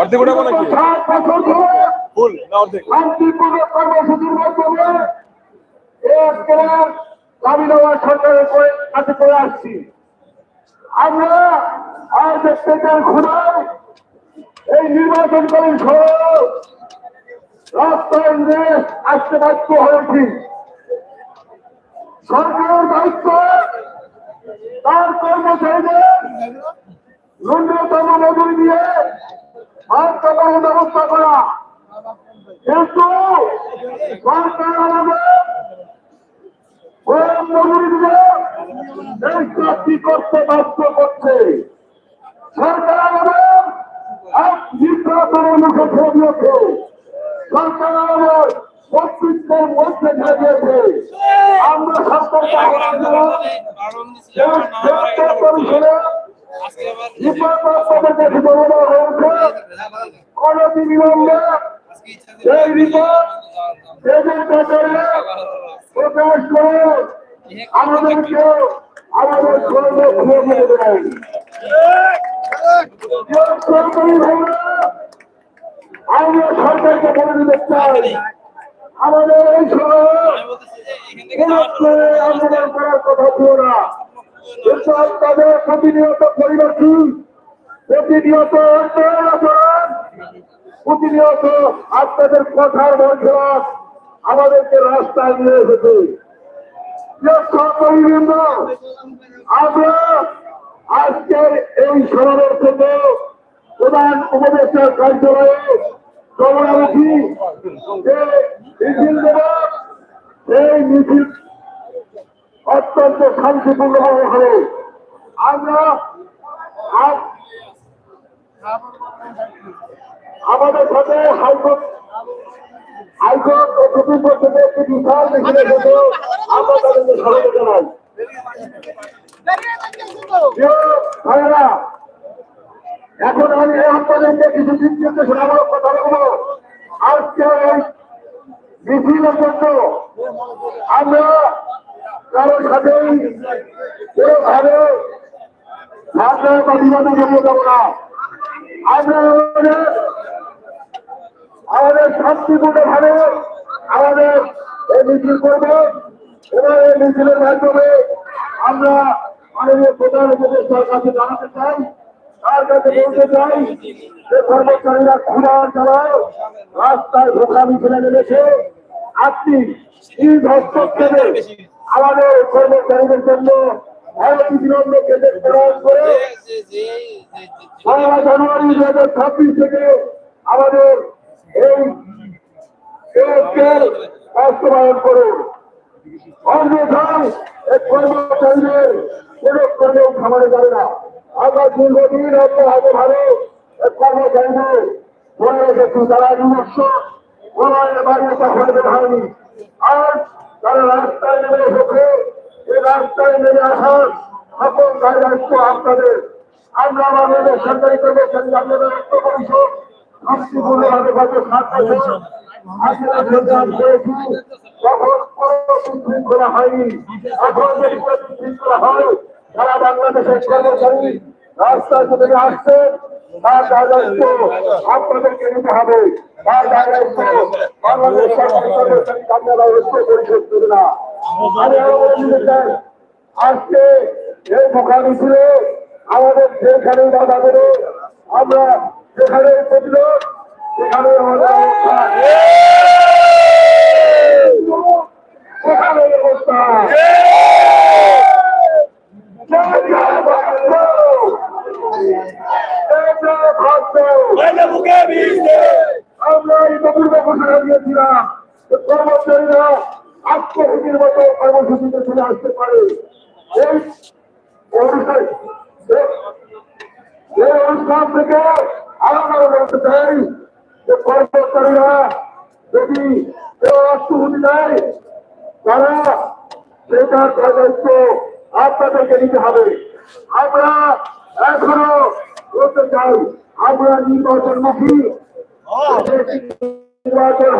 অর্ধেক উঠাবো নাকি? ফুল না অর্ধেক। শান্তিপূর্ণ কর্মসূচির মাধ্যমে আজকে দাবি দেওয়া সরকারের কাছে করে আসছি। আমরা আজ দেখতে চাই খুদায় এই নির্বাচনকালীন সময় রাস্তায় নিয়ে আসতে বাধ্য হয়েছি। সরকারের দায়িত্ব তার কর্মচারীদের ন্যূনতম মজুরি দিয়ে আর ব্যবস্থা করা। কিন্তু সরকার আমাদের এই চাকরি করতে বাধ্য করছে। সরকার আমাদের নির্বাচনের মুখে ফেরিয়েছে সরকার আমাদের কর্তৃত্বের মধ্যে ঢেকেছে আমরা সরকারকে আহ্বান জানাই পরিষদে রিপোর্ট দেখে দেওয়া হয়েছে অনতিবিলম্বে এই রিপোর্ট প্রকাশ করে, আমাদেরকে আমাদের কর্ম খুলে দেয়। আমরা সরকারকে বলে দিতে চাই। আমাদের এই সময় আন্দোলন করার কথা ছিল না। কিন্তু আপনাদের প্রতিনিয়ত পরিবর্তন, প্রতিনিয়ত আচরণ প্রতিনিয়ত আপনাদের কথার বঞ্চনা আমাদেরকে রাস্তায় নিয়ে এসেছে। আমরা আজকের এই সমাবেশ থেকে প্রধান উপদেষ্টার কার্যালয়ে কমলামুখী যে মিছিল দেব, সেই মিছিল অত্যন্ত শান্তিপূর্ণভাবে হবে। আমরা আমাদের সাথে হাইকোর্ট হাইকোর্ট ও সুপ্রিম কোর্ট থেকে একটি বিশাল মিছিল এসেছে আমরা তাদেরকে স্বাগত জানাই। ভাইয়েরা, এখন আমি আপনাদেরকে কিছু চিন্তিত শোনাবার কথা বলব। আজকে এই মিছিলের জন্য আমরা কারোর সাথেই কোনোভাবে ভাষা বা বিবাদে জড়িয়ে যাব না। আমরা আমাদের শান্তিপূর্ণ ভাবে আমাদের এই মিছিল করব এবং এই মিছিলের মাধ্যমে আমরা মাননীয় প্রধান উপদেষ্টার কাছে জানাতে চাই তার কাছে বলতে চাই যে কর্মচারীরা ক্ষুধার জ্বালায় রাস্তায় ধোকা মিছিলে নেমেছে আপনি এই হস্তক্ষেপে আমাদের কর্মচারীদের জন্য জানুয়ারি দু ছাব্বিশ থেকে আমাদের এই বাস্তবায়ন করুন। অন্যথায় এই কর্মচারীদের কোনো কর্মেও খামারে যাবে আর রাস্তায় নেমে রাস্তায় নেমে আসার সকল দায়িত্ব আপনাদের। আমরা আমাদের সরকারি কর্মচারী রক্ত পরিষদ শান্তিপূর্ণভাবে গত সাত বছর আমরা সংগ্রাম করেছি তখন কোনো বিশৃঙ্খলা হয়নি। এখন যদি কোনো বিশৃঙ্খলা হয় সারা বাংলাদেশের কর্মচারী রাস্তায় থেকে আসছে তার দায়িত্ব আপনাদেরকে নিতে হবে। তার দায়িত্ব বাংলাদেশ কর্মচারী আপনারা ঐক্য পরিশোধ করবে না। আমি আরও বলে দিতে চাই আজকে এই মোকাবি ছিল আমাদের যেখানে দেবে আমরা সেখানে প্রতিরোধ সেখানে আমাদের অবস্থান। সেখানে অবস্থান। আমরা ইতিপূর্বে ঘোষণা দিয়েছিলাম কর্মচারীরা আত্মহতির মতো কর্মসূচিতে চলে আসতে পারে এই অনুষ্ঠান থেকে আমরা বলতে চাই যে কর্মচারীরা যদি কেউ অস্ত্রহুতি দেয় তারা সেটার দায়িত্ব আপনাদেরকে নিতে হবে আমরা এখনও বলতে চাই আমরা। নির্বাচনমুখী নির্বাচন